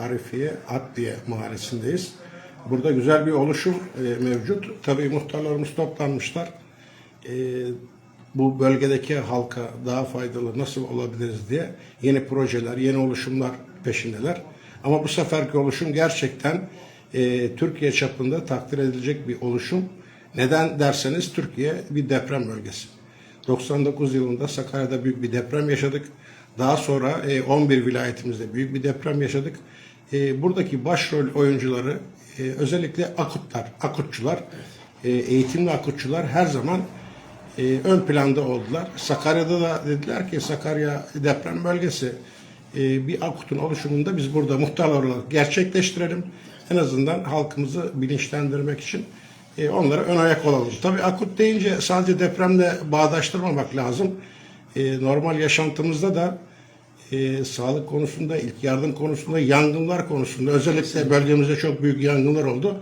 Arifiye Adliye mahallesindeyiz. Burada güzel bir oluşum e, mevcut. Tabii muhtarlarımız toplanmışlar. E, bu bölgedeki halka daha faydalı nasıl olabiliriz diye yeni projeler, yeni oluşumlar peşindeler. Ama bu seferki oluşum gerçekten e, Türkiye çapında takdir edilecek bir oluşum. Neden derseniz Türkiye bir deprem bölgesi. 99 yılında Sakarya'da büyük bir deprem yaşadık. Daha sonra e, 11 vilayetimizde büyük bir deprem yaşadık. E, buradaki başrol oyuncuları e, özellikle akutlar, akutçular, e, eğitimli akutçular her zaman e, ön planda oldular. Sakarya'da da dediler ki Sakarya deprem bölgesi e, bir akutun oluşumunda biz burada muhtarlar olarak gerçekleştirelim. En azından halkımızı bilinçlendirmek için e, onlara ön ayak olalım. Tabii akut deyince sadece depremle bağdaştırmamak lazım. E, normal yaşantımızda da e, sağlık konusunda, ilk yardım konusunda, yangınlar konusunda özellikle bölgemizde çok büyük yangınlar oldu.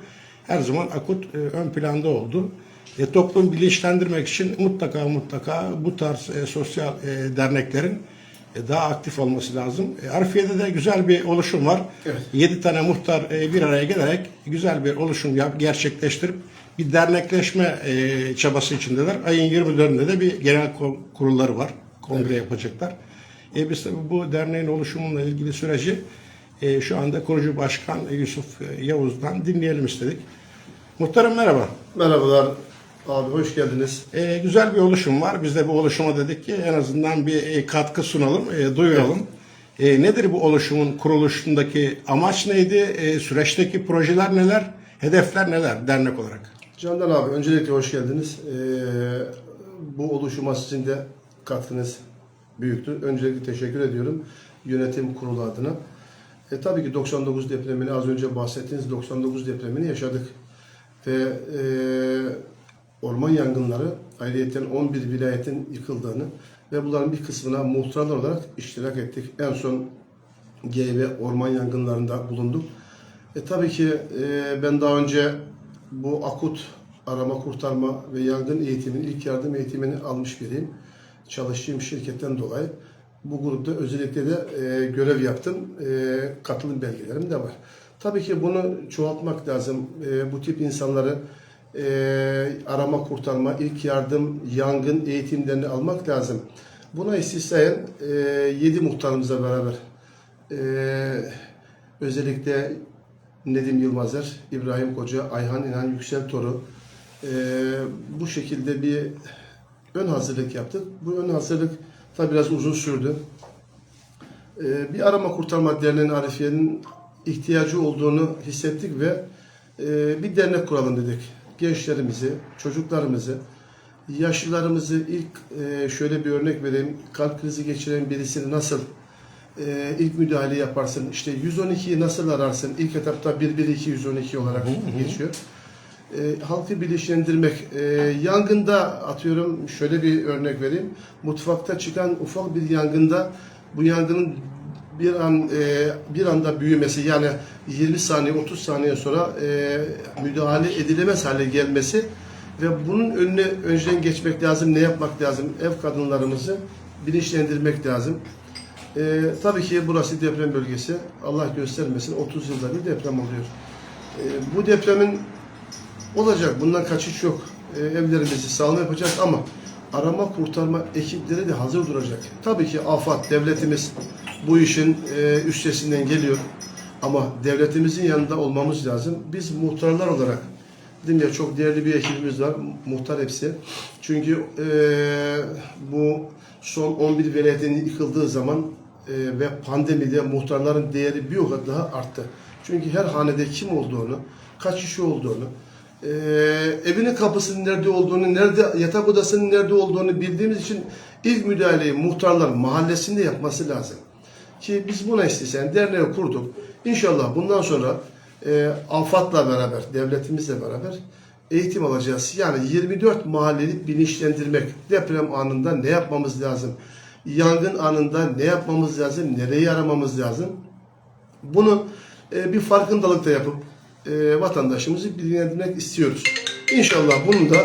Her zaman akut e, ön planda oldu. E, toplum bilinçlendirmek için mutlaka mutlaka bu tarz e, sosyal e, derneklerin e, daha aktif olması lazım. E, Arifiye'de de güzel bir oluşum var. Evet. 7 tane muhtar e, bir araya gelerek güzel bir oluşum yap, gerçekleştirip bir dernekleşme e, çabası içindeler. Ayın 24'ünde de bir genel kurulları var. Kongre yapacaklar. E, biz tabii bu derneğin oluşumunla ilgili süreci e, şu anda kurucu başkan Yusuf e, Yavuz'dan dinleyelim istedik. Muhtarım merhaba. Merhabalar abi hoş geldiniz. E, güzel bir oluşum var. Biz de bu oluşuma dedik ki en azından bir e, katkı sunalım, e, duyuralım. E, nedir bu oluşumun kuruluşundaki amaç neydi? E, süreçteki projeler neler? Hedefler neler dernek olarak? Candan abi öncelikle hoş geldiniz. Ee, bu oluşuma sizin de katkınız büyüktür. Öncelikle teşekkür ediyorum yönetim kurulu adına. E, tabii ki 99 depremini az önce bahsettiğiniz 99 depremini yaşadık. Ve e, orman yangınları ayrıyeten 11 vilayetin yıkıldığını ve bunların bir kısmına muhtarlar olarak iştirak ettik. En son GB orman yangınlarında bulunduk. E, tabii ki e, ben daha önce bu akut arama kurtarma ve yangın eğitiminin ilk yardım eğitimini almış biriyim. Çalıştığım şirketten dolayı bu grupta özellikle de e, görev yaptım. E, katılım belgelerim de var. Tabii ki bunu çoğaltmak lazım. E, bu tip insanları e, arama kurtarma, ilk yardım, yangın eğitimlerini almak lazım. Buna istihsayen e, 7 muhtarımızla beraber e, özellikle Nedim Yılmazer, İbrahim Koca, Ayhan İnan Yüksel Toru e, bu şekilde bir ön hazırlık yaptık. Bu ön hazırlık tabi biraz uzun sürdü. E, bir arama kurtarma derneğinin Arifiye'nin ihtiyacı olduğunu hissettik ve e, bir dernek kuralım dedik. Gençlerimizi, çocuklarımızı, yaşlılarımızı ilk e, şöyle bir örnek vereyim. Kalp krizi geçiren birisini nasıl e, ilk müdahale yaparsın. İşte 112'yi nasıl ararsın? İlk etapta 112 112 olarak geçiyor. E, halkı bilinçlendirmek. E, yangında atıyorum şöyle bir örnek vereyim. Mutfakta çıkan ufak bir yangında bu yangının bir an e, bir anda büyümesi yani 20 saniye 30 saniye sonra e, müdahale edilemez hale gelmesi ve bunun önüne önceden geçmek lazım. Ne yapmak lazım? Ev kadınlarımızı bilinçlendirmek lazım. Ee, tabii ki burası deprem bölgesi. Allah göstermesin 30 yılda bir deprem oluyor. Ee, bu depremin olacak. Bundan kaçış yok. Ee, evlerimizi sağlam yapacağız ama arama kurtarma ekipleri de hazır duracak. Tabii ki AFAD, devletimiz bu işin e, üstesinden geliyor. Ama devletimizin yanında olmamız lazım. Biz muhtarlar olarak Dedim ya çok değerli bir ekibimiz var. Muhtar hepsi. Çünkü e, bu son 11 vilayetin yıkıldığı zaman e, ve pandemide muhtarların değeri bir o kadar daha arttı. Çünkü her hanede kim olduğunu, kaç kişi olduğunu, e, evinin kapısının nerede olduğunu, nerede yatak odasının nerede olduğunu bildiğimiz için ilk müdahaleyi muhtarlar mahallesinde yapması lazım. Ki biz buna istesen derneği kurduk. İnşallah bundan sonra e, AFAD'la beraber, devletimizle beraber eğitim alacağız. Yani 24 mahalleyi bilinçlendirmek. Deprem anında ne yapmamız lazım? Yangın anında ne yapmamız lazım? Nereyi aramamız lazım? Bunu e, bir farkındalık da yapıp e, vatandaşımızı bilgilendirmek istiyoruz. İnşallah bunun da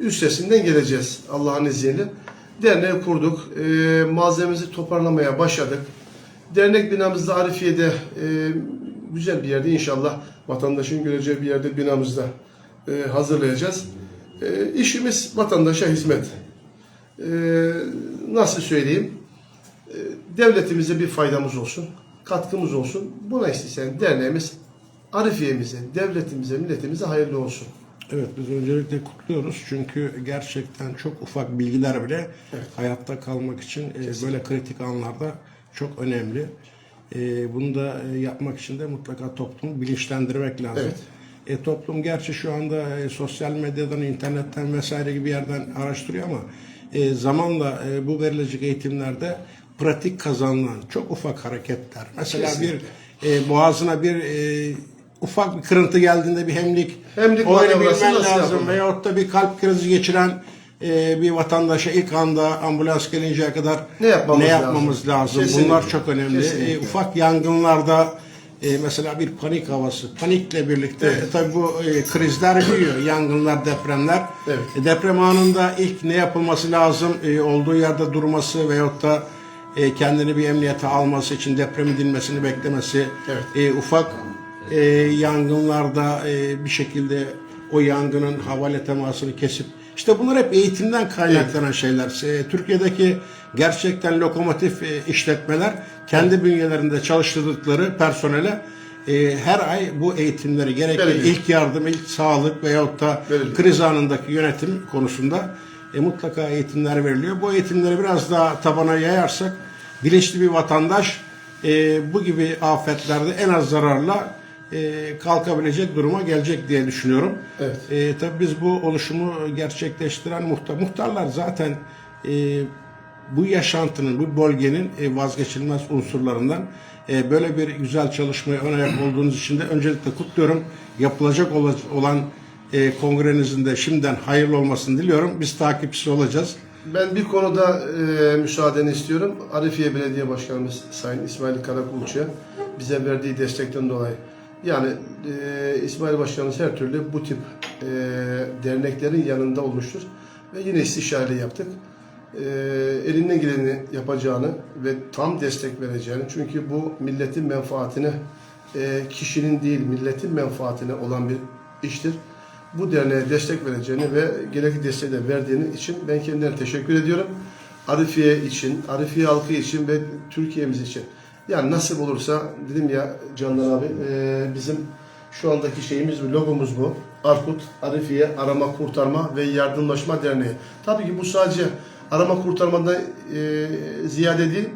üstesinden geleceğiz Allah'ın izniyle. Derneği kurduk. E, malzememizi toparlamaya başladık. Dernek binamızda Arifiye'de e, güzel bir yerde inşallah vatandaşın göreceği bir yerde binamızda e, hazırlayacağız. E, işimiz vatandaşa hizmet. E, nasıl söyleyeyim? E, devletimize bir faydamız olsun, katkımız olsun. Buna isteyen derneğimiz Arifiye'mize, devletimize, milletimize hayırlı olsun. Evet biz öncelikle kutluyoruz çünkü gerçekten çok ufak bilgiler bile hayatta kalmak için e, böyle kritik anlarda çok önemli. E, bunu da e, yapmak için de mutlaka toplumu bilinçlendirmek lazım. Evet. E, toplum gerçi şu anda e, sosyal medyadan, internetten vesaire gibi yerden araştırıyor ama e, zamanla e, bu verilecek eğitimlerde pratik kazanılan çok ufak hareketler. Mesela Kesinlikle. bir e, boğazına bir e, ufak bir kırıntı geldiğinde bir hemlik, Hemlik olayı manevrası bilmen lazım. yapılır? Veyahut da bir kalp krizi geçiren e, bir vatandaşa ilk anda ambulans gelinceye kadar Ne yapmamız lazım? yapmamız lazım? Kesinlikle. Bunlar çok önemli. Kesinlikle. E, ufak yangınlarda e, mesela bir panik havası, panikle birlikte e, tabii bu e, krizler büyüyor. Yangınlar, depremler. Evet. E, deprem anında ilk ne yapılması lazım? E, olduğu yerde durması veyahut da e, kendini bir emniyete alması için depremin dinmesini beklemesi. Evet. E, ufak e, yangınlarda e, bir şekilde o yangının havale temasını kesip işte bunlar hep eğitimden kaynaklanan şeyler. E, Türkiye'deki gerçekten lokomotif e, işletmeler kendi bünyelerinde çalıştırdıkları personele e, her ay bu eğitimleri gerek Veriliyor. ilk yardım, ilk sağlık veyahut da Veriliyor. kriz anındaki yönetim konusunda e, mutlaka eğitimler veriliyor. Bu eğitimleri biraz daha tabana yayarsak bilinçli bir vatandaş e, bu gibi afetlerde en az zararla e, kalkabilecek duruma gelecek diye düşünüyorum. Evet. E, tabii biz bu oluşumu gerçekleştiren muhtar, muhtarlar zaten e, bu yaşantının, bu bölgenin e, vazgeçilmez unsurlarından e, böyle bir güzel çalışmaya ön ayak olduğunuz için de öncelikle kutluyorum. Yapılacak ola- olan e, kongrenizin de şimdiden hayırlı olmasını diliyorum. Biz takipçisi olacağız. Ben bir konuda e, müsaadeni istiyorum. Arifiye Belediye Başkanımız Sayın İsmail Karakulçu'ya bize verdiği destekten dolayı. Yani e, İsmail Başkanımız her türlü bu tip e, derneklerin yanında olmuştur. Ve yine istişare yaptık. E, elinden geleni yapacağını ve tam destek vereceğini. Çünkü bu milletin menfaatine, e, kişinin değil milletin menfaatine olan bir iştir bu derneğe destek vereceğini ve gerekli desteği de verdiğini için ben kendilerine teşekkür ediyorum. Arifiye için, Arifiye halkı için ve Türkiye'miz için. Yani nasip olursa dedim ya Candan abi e, bizim şu andaki şeyimiz bu, logomuz bu. Arkut, Arifiye Arama Kurtarma ve Yardımlaşma Derneği. Tabii ki bu sadece arama kurtarmada e, ziyade değil,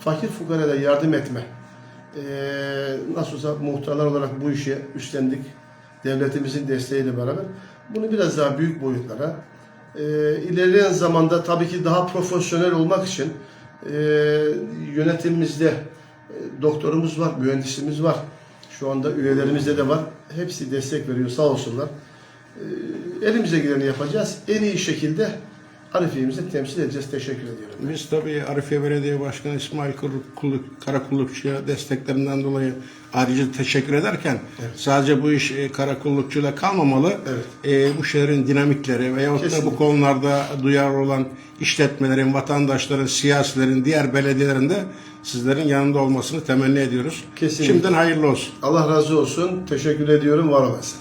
fakir fukaraya yardım etme. E, nasıl olsa muhtarlar olarak bu işi üstlendik devletimizin desteğiyle beraber bunu biraz daha büyük boyutlara e, ilerleyen zamanda tabii ki daha profesyonel olmak için e, yönetimimizde doktorumuz var, mühendisimiz var. Şu anda üyelerimizde de var. Hepsi destek veriyor sağ olsunlar. E, elimize geleni yapacağız. En iyi şekilde Arifiye'mizi temsil edeceğiz. Teşekkür ediyorum. Biz tabii Arifiye Belediye Başkanı İsmail Karakulluk- Karakullukçu'ya desteklerinden dolayı ayrıca teşekkür ederken sadece bu iş e, Karakullukçu'yla kalmamalı. E, bu şehrin dinamikleri veyahut da bu Kesinlikle. konularda duyarlı olan işletmelerin, vatandaşların, siyasilerin, diğer belediyelerin de sizlerin yanında olmasını temenni ediyoruz. Kesinlikle. Şimdiden hayırlı olsun. Allah razı olsun. Teşekkür ediyorum. Var olasın.